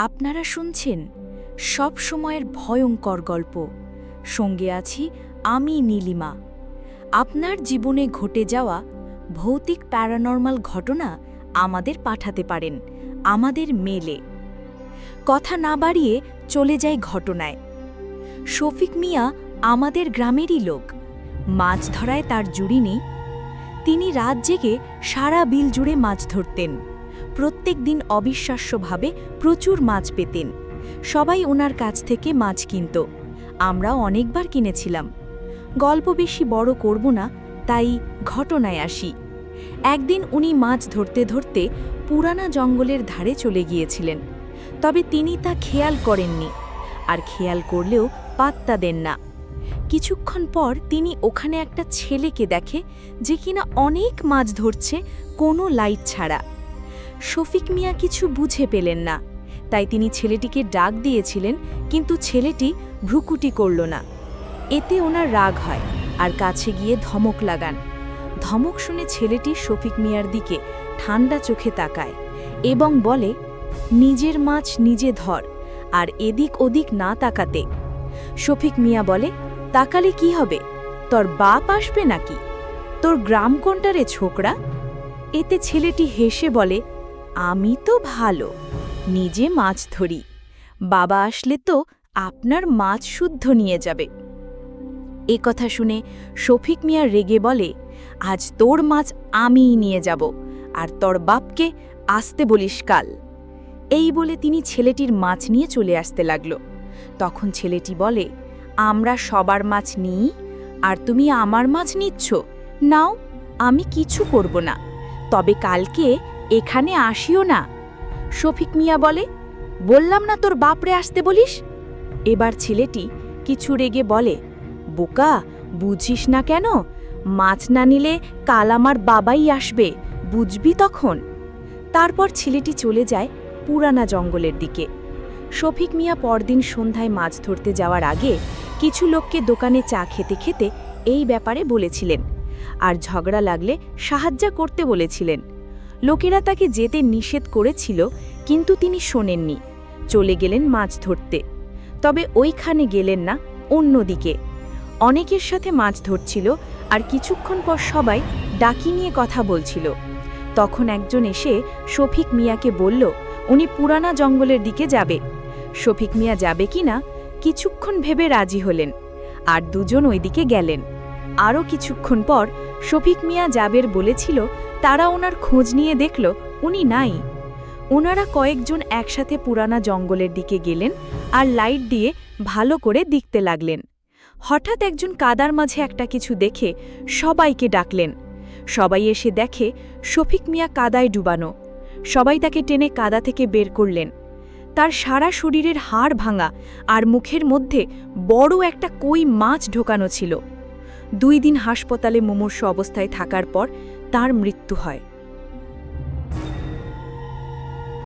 আপনারা শুনছেন সব সময়ের ভয়ঙ্কর গল্প। সঙ্গে আছি আমি নীলিমা। আপনার জীবনে ঘটে যাওয়া ভৌতিক প্যারানর্মাল ঘটনা আমাদের পাঠাতে পারেন, আমাদের মেলে। কথা না বাড়িয়ে চলে যায় ঘটনায়। শফিক মিয়া আমাদের গ্রামেরই লোক। মাছ ধরায় তার জুড়ি নেই। তিনি রাত জেগে সারা বিল জুড়ে মাছ ধরতেন। প্রত্যেক দিন অবিশ্বাস্যভাবে প্রচুর মাছ পেতেন। সবাই ওনার কাছ থেকে মাছ কিনত। আমরা অনেকবার কিনেছিলাম। গল্প বেশি বড় করব না, তাই ঘটনায় আসি। একদিন উনি মাছ ধরতে ধরতে পুরানা জঙ্গলের ধারে চলে গিয়েছিলেন। তবে তিনি তা খেয়াল করেননি, আর খেয়াল করলেও পাত্তা দেন না। কিছুক্ষণ পর তিনি ওখানে একটা ছেলেকে দেখে যে কিনা অনেক মাছ ধরছে কোনো লাইট ছাড়া। শফিক মিয়া কিছু বুঝে পেলেন না। তাই তিনি ছেলেটিকে ডাক দিয়েছিলেন, কিন্তু ছেলেটি ভ্রুকুটি করল না। এতে ওনার রাগ হয় আর কাছে গিয়ে ধমক লাগান। ধমক শুনে ছেলেটি শফিক মিয়ার দিকে ঠান্ডা চোখে তাকায় এবং বলে, নিজের মাছ নিজে ধর, আর এদিক ওদিক না তাকাতে। শফিক মিয়া বলে, তাকালে কি হবে? তোর বাপ আসবে নাকি? তোর গ্রাম কোনটা রে ছোকরা? এতে ছেলেটি হেসে বলে আমি তো ভালো, নিজে মাছ ধরি। বাবা আসলে তো আপনার মাছ শুদ্ধ নিয়ে যাবে। এ কথা শুনে শফিক মিয়া রেগে বলে, আজ তোর মাছ আমিই নিয়ে যাব, আর তোর বাপকে আসতে বলিস কাল। এই বলে তিনি ছেলেটির মাছ নিয়ে চলে আসতে লাগল। তখন ছেলেটি বলে, আমরা সবার মাছ নিই, আর তুমি আমার মাছ নিচ্ছ। নাও, আমি কিছু করব না। তবে কালকে এখানে আসিও না। শফিক মিয়া বলে, বললাম না তোর বাপরে আসতে বলিস? এবার ছেলেটি কিছু রেগে বলে, বোকা, বুঝিস না কেন? মাছ না নিলে কাল আমার বাবাই আসবে, বুঝবি তখন? তারপর ছেলেটি চলে যায় পুরানা জঙ্গলের দিকে। শফিক মিয়া পরদিন সন্ধ্যায় মাছ ধরতে যাওয়ার আগে কিছু লোককে দোকানে চা খেতে খেতে এই ব্যাপারে বলেছিলেন, আর ঝগড়া লাগলে সাহায্য করতে বলেছিলেন। লোকেরা তাকে যেতে নিষেধ করেছিল, কিন্তু তিনি শোনেননি। চলে গেলেন মাছ ধরতে। তবে ওইখানে গেলেন না, অন্যদিকে। অনেকের সাথে মাছ ধরছিল, আর কিছুক্ষণ পর সবাই ডাকি নিয়ে কথা বলছিল। তখন একজন এসে শফিক মিয়াকে বলল, উনি পুরানা জঙ্গলের দিকে যাবে। শফিক মিয়া যাবে কি না, কিছুক্ষণ ভেবে রাজি হলেন, আর দুজন ওইদিকে গেলেন। আরও কিছুক্ষণ পর শফিক মিয়া যাবের বলেছিল তারা ওনার খোঁজ নিয়ে দেখল উনি নাই। ওনারা কয়েকজন একসাথে পুরানা জঙ্গলের দিকে গেলেন আর লাইট দিয়ে ভালো করে দেখতে লাগলেন। হঠাৎ একজন কাদার মাঝে একটা কিছু দেখে সবাইকে ডাকলেন। সবাই এসে দেখে শফিক মিয়া কাদায় ডুবানো। সবাই তাকে টেনে কাদা থেকে বের করলেন। তার সারা শরীরের হাড় ভাঙা আর মুখের মধ্যে বড় একটা কই মাছ ঢোকানো ছিল। দুই দিন হাসপাতালে মুমূর্ষ অবস্থায় থাকার পর তার মৃত্যু হয়।